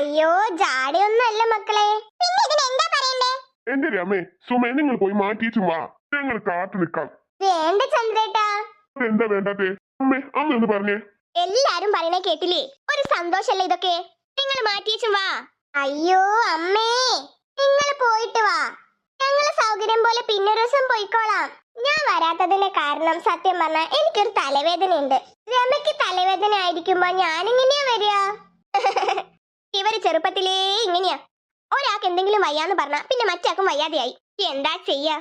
അയ്യോ ജാടയൊന്നല്ല മക്കളെ. പിന്നെ ഇതിന് എന്താ പറയണ്ടേ? എന്റെ രമേ സുമേ നിങ്ങൾ പോയി മാറ്റിയിട്ടും വാ. ഞങ്ങൾ കാത്തു നിൽക്കാം. വേണ്ട ചന്ദ്രേട്ടാ. എന്താ വേണ്ടാത്തെ? അമ്മേ അമ്മ ഒന്ന് പറഞ്ഞേ. എല്ലാരും പറയണേ കേട്ടില്ലേ? ഒരു സന്തോഷല്ലേ ഇതൊക്കെ? നിങ്ങൾ മാറ്റിയേച്ചും വാ. അയ്യോ അമ്മേ. നിങ്ങൾ പോയിട്ട് വാ. ഞങ്ങളെ സൗകര്യം പോലെ പിന്നൊരു ദിവസം പോയിക്കോളാം. ഞാൻ വരാത്തതിന്റെ കാരണം സത്യം പറഞ്ഞാൽ എനിക്കൊരു തലവേദന ഉണ്ട് രമയ്ക്ക് തലവേദന ആയിരിക്കുമ്പോ ഞാനിങ്ങനെ ഇവർ ചെറുപ്പത്തിലേ ഇങ്ങനെയാ. ഒരാൾക്ക് എന്തെങ്കിലും വയ്യാന്ന് പറഞ്ഞ പിന്നെ മറ്റാക്കും വയ്യാതെയായി. എന്താ ചെയ്യാ?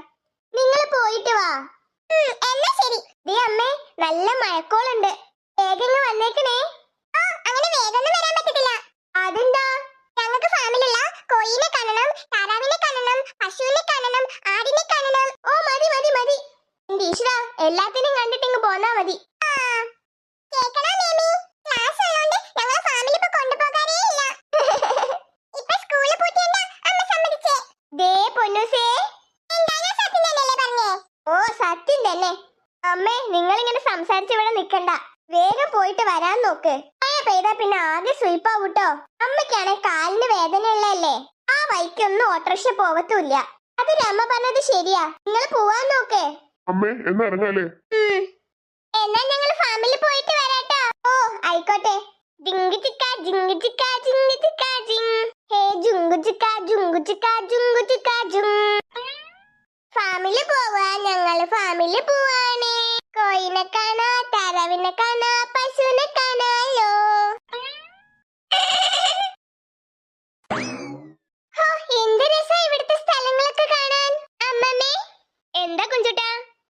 നിങ്ങൾ പോയിട്ട് വാ. എന്നാ ശരി. ദേ അമ്മേ നല്ല മഴക്കോളുണ്ട്. വേഗം വന്നേക്കണേ. ആ അങ്ങനെ വേഗം ഒന്നും വരാൻ പറ്റത്തില്ല. അതെന്താ? ഞങ്ങൾക്ക് ഫാമിലുള്ള കോയിനെ കാണണം താറാവിനെ കാണണം പശുവിനെ കാണണം ആടിനെ കാണണം. ഓ മതി മതി മതി. ഈശ്വര എല്ലാത്തിനും കണ്ടിട്ട് ഇങ്ങ് പോന്നാ മതി. തന്നെ അമ്മേ നിങ്ങൾ ഇങ്ങനെ സംസാരിച്ച് ഇവിടെ നിൽക്കണ്ട വേഗം പോയിട്ട് വരാൻ നോക്ക്. മഴ പെയ്താ പിന്നെ ആകെ സ്വീപ്പാവൂട്ടോ. അമ്മയ്ക്കാണെ കാലിന് വേദന ഉള്ളല്ലേ ആ വൈക്കൊന്നും ഓട്ടോറിക്ഷ പോവത്തുമില്ല അത് അമ്മ പറഞ്ഞത് ശരിയാ. നിങ്ങൾ പോവാൻ നോക്കേ. അമ്മേ എന്നറിഞ്ഞാലേ ഉം. എന്നാ ഞങ്ങൾ ഫാമിലി പോയിട്ട് വരാട്ടോ. ഓ ആയിക്കോട്ടെ. ജിങ്ക് ചിക്ക ജിങ്ക് ചിക്ക ജിങ്ക് ചിക്ക ജിങ് ഹേ ജുങ്ക് ചിക്ക ജുങ്ക് ചിക്ക ജുങ്ക് ചിക്ക ജുങ് ഫാമിലി പോവാ ഞങ്ങൾ ഫാമിലി പോവാണേ. കോയിനെ കാണാ താറാവിനെ കാണാ പശുവിനെ കാണാലോ. എന്ത് രസാ ഇവിടുത്തെ സ്ഥലങ്ങളൊക്കെ കാണാൻ. അമ്മമ്മേ എന്താ കുഞ്ചുട്ട?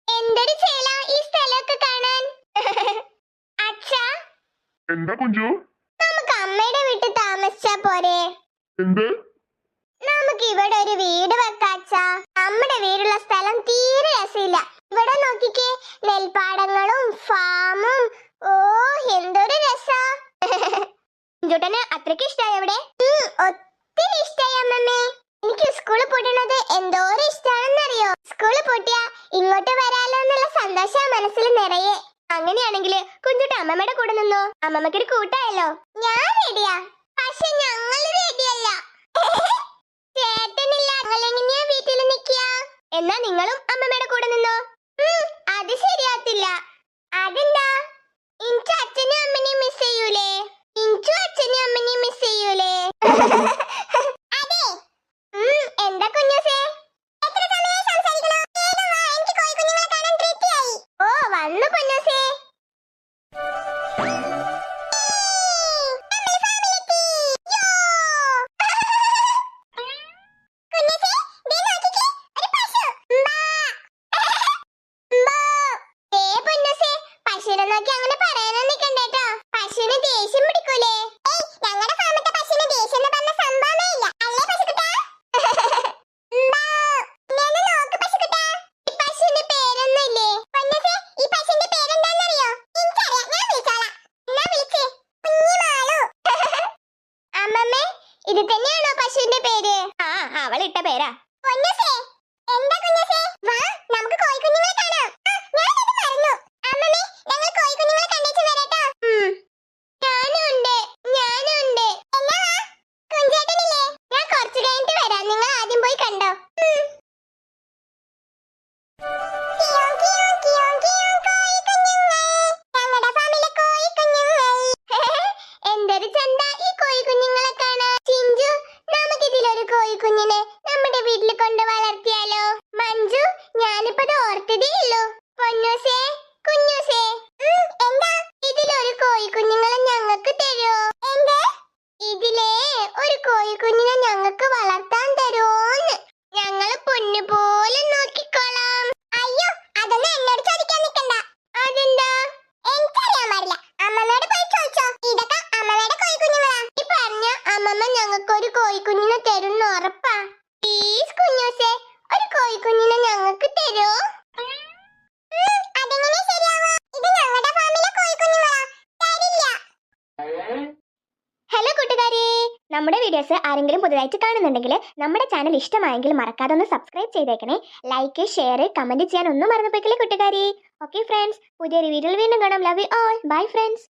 എന്തൊരു ചേല ഈ സ്ഥലമൊക്കെ കാണാൻ. അച്ഛാ എന്താ കുഞ്ചു? നമുക്ക് അമ്മയുടെ വീട്ടിൽ താമസിച്ചാ പോരെ. എന്ത്? നമുക്ക് ഇവിടെ ഒരു വീട് വെക്കാച്ചാ നമ്മുടെ വീടുള്ള സ്ഥലം തീരെ രസമില്ല. നെൽപ്പാടങ്ങളും ഫാമും. ഓ എന്തൊരു രസാ. ജുട്ടന് അത്രയ്ക്ക് ഇഷ്ടായി അവിടെ ഒത്തിരി ഇഷ്ടായി അമ്മമ്മേ. എനിക്ക് സ്കൂളിൽ പൂട്ടുന്നത് എന്തോരം ഇഷ്ടാണെന്നറിയോ? സ്കൂളിൽ പൊട്ടിയ ഇങ്ങോട്ട് വരാലോ എന്നുള്ള സന്തോഷം മനസ്സിൽ നിറയെ. അങ്ങനെയാണെങ്കിൽ കുഞ്ചുട്ട അമ്മമ്മയുടെ കൂടെ നിന്നോ? അമ്മമ്മക്ക് ഒരു കൂട്ടായല്ലോ. ഞാൻ റെഡിയാ പക്ഷെ ഞങ്ങൾ റെഡിയല്ല ചേട്ടനില്ല. ഞങ്ങളെങ്ങനെയാ വീട്ടിൽ നിക്കുക എന്നാ നിങ്ങളും അമ്മമ്മയുടെ കൂടെ നിന്നോ? ഇത് തന്നെയാണോ പശുവിന്റെ പേര്? ആ അവളിട്ട പേരാ. കുഞ്ഞസേ എന്താ കുഞ്ഞസേ? വാ. ഓർത്തതേ ഉള്ളൂ പൊന്നൂസേ കുഞ്ഞൂസേ. എന്താ? ഇതിലൊരു കോഴിക്കുഞ്ഞുങ്ങളെ ഞങ്ങൾക്ക് തരുമോ എന്താ? ഇതിലേ ഒരു കോഴിക്കുഞ്ഞിനെ ഞങ്ങൾക്ക് വളർത്താൻ തരുമോന്ന് ഞങ്ങൾ പൊന്നു പോലെ നോക്കിക്കോളാം അയ്യോ അതൊന്നും എന്നോട് ചോദിക്കാൻ നിൽക്കണ്ട അതെന്താ എനിക്കറിയാൻ പാടില്ല അമ്മമ്മയോട് പോയി ചോദിച്ചോ ഇതൊക്കെ അമ്മമ്മയുടെ കോഴിക്കുഞ്ഞുങ്ങളാ ഈ പറഞ്ഞ അമ്മമ്മ ഞങ്ങൾക്ക് ഒരു കോഴിക്കുഞ്ഞിനെ തരുന്ന ഉറപ്പാ പ്ലീസ് കുഞ്ഞൂസേ ഒരു കോഴിക്കുഞ്ഞിനെ ഞങ്ങൾക്ക് തരുമോ അതെങ്ങനെ ശരിയാവാ ഇത് ഞങ്ങളുടെ ഫാമിലെ കോഴിക്കുഞ്ഞുങ്ങളാ തരില്ല ഹലോ കൂട്ടുകാരെ നമ്മുടെ വീഡിയോസ് ആരെങ്കിലും പുതുതായിട്ട് കാണുന്നുണ്ടെങ്കിൽ നമ്മുടെ ചാനൽ ഇഷ്ടമായെങ്കിൽ മറക്കാതെ ഒന്ന് സബ്സ്ക്രൈബ് ചെയ്തേക്കണേ. ലൈക്ക് ഷെയർ കമന്റ് ചെയ്യാൻ ഒന്നും മറന്നു പോയിക്കില്ലേ കൂട്ടുകാരി? ഓക്കെ ഫ്രണ്ട്സ് പുതിയൊരു വീഡിയോയിൽ വീണ്ടും കാണാം. Love you all bye friends